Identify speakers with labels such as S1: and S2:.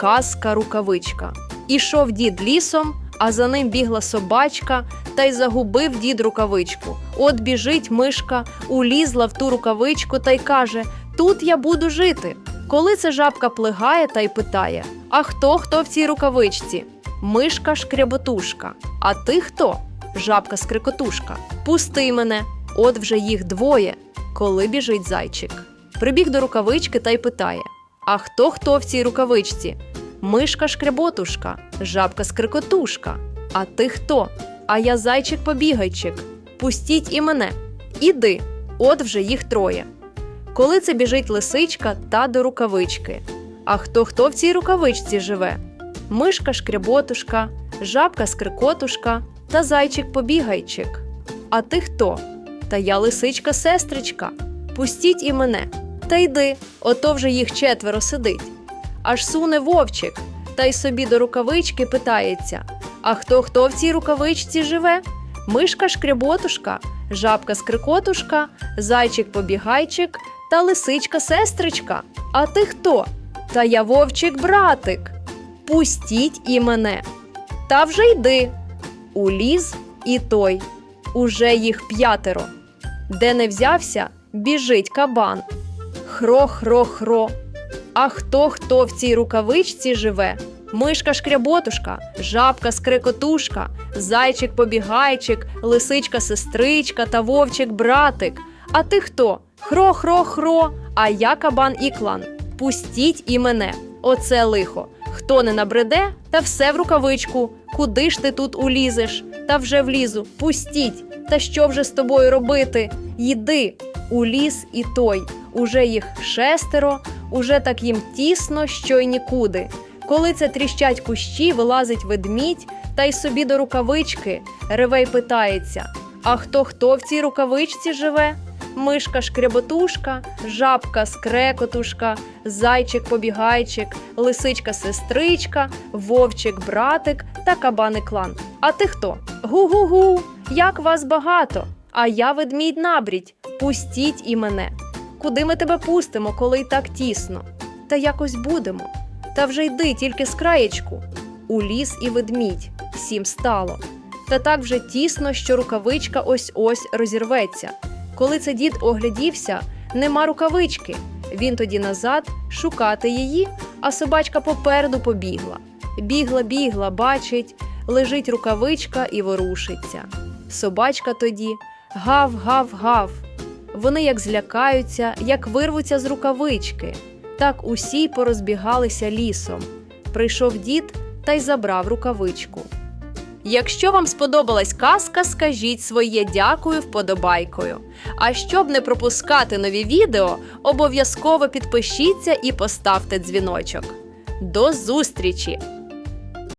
S1: Казка рукавичка. Ішов дід лісом, а за ним бігла собачка, та й загубив дід рукавичку. От біжить мишка, улізла в ту рукавичку та й каже: Тут я буду жити. Коли це жабка плигає та й питає: А хто хто в цій рукавичці? Мишка шкряботушка. А ти хто? Жабка скрикотушка. Пусти мене. От вже їх двоє. Коли біжить зайчик. Прибіг до рукавички та й питає: А хто хто в цій рукавичці? Мишка шкряботушка, жабка скрикотушка. А ти хто? А я зайчик побігайчик. Пустіть і мене. Іди, от вже їх троє. Коли це біжить лисичка та до рукавички. А хто хто в цій рукавичці живе? Мишка шкряботушка, жабка скрикотушка та зайчик побігайчик. А ти хто? Та я лисичка сестричка. Пустіть і мене. Та йди, ото вже їх четверо сидить. Аж суне вовчик, та й собі до рукавички питається: А хто хто в цій рукавичці живе? Мишка шкряботушка, жабка скрикотушка, зайчик побігайчик та лисичка сестричка. А ти хто? Та я вовчик братик. Пустіть і мене. Та вже йди. Уліз і той. Уже їх п'ятеро. Де не взявся, біжить кабан. Хро-хро-хро. А хто хто в цій рукавичці живе? Мишка шкряботушка, жабка скрикотушка, зайчик побігайчик, лисичка сестричка та вовчик братик. А ти хто? Хро-хро-хро, а я кабан іклан. Пустіть і мене. Оце лихо. Хто не набреде, та все в рукавичку. Куди ж ти тут улізеш? Та вже влізу. Пустіть. Та що вже з тобою робити? Йди. Уліз і той. Уже їх шестеро, уже так їм тісно, що й нікуди. Коли це тріщать кущі, вилазить ведмідь, та й собі до рукавички. Ревей питається: А хто хто в цій рукавичці живе? Мишка шкряботушка, жабка скрекотушка, зайчик побігайчик, лисичка сестричка, вовчик братик та кабаник клан. А ти хто? Гу-гу-гу, як вас багато! А я ведмідь набрідь. Пустіть і мене. Куди ми тебе пустимо, коли й так тісно? Та якось будемо. Та вже йди тільки з краєчку. У ліс і ведмідь, всім стало. Та так вже тісно, що рукавичка ось ось розірветься. Коли це дід оглядівся, нема рукавички. Він тоді назад шукати її, а собачка попереду побігла. Бігла, бігла, бачить, лежить рукавичка і ворушиться. Собачка тоді гав, гав, гав. Вони як злякаються, як вирвуться з рукавички. Так усі порозбігалися лісом. Прийшов дід та й забрав рукавичку. Якщо вам сподобалась казка, скажіть своє дякую вподобайкою. А щоб не пропускати нові відео, обов'язково підпишіться і поставте дзвіночок. До зустрічі!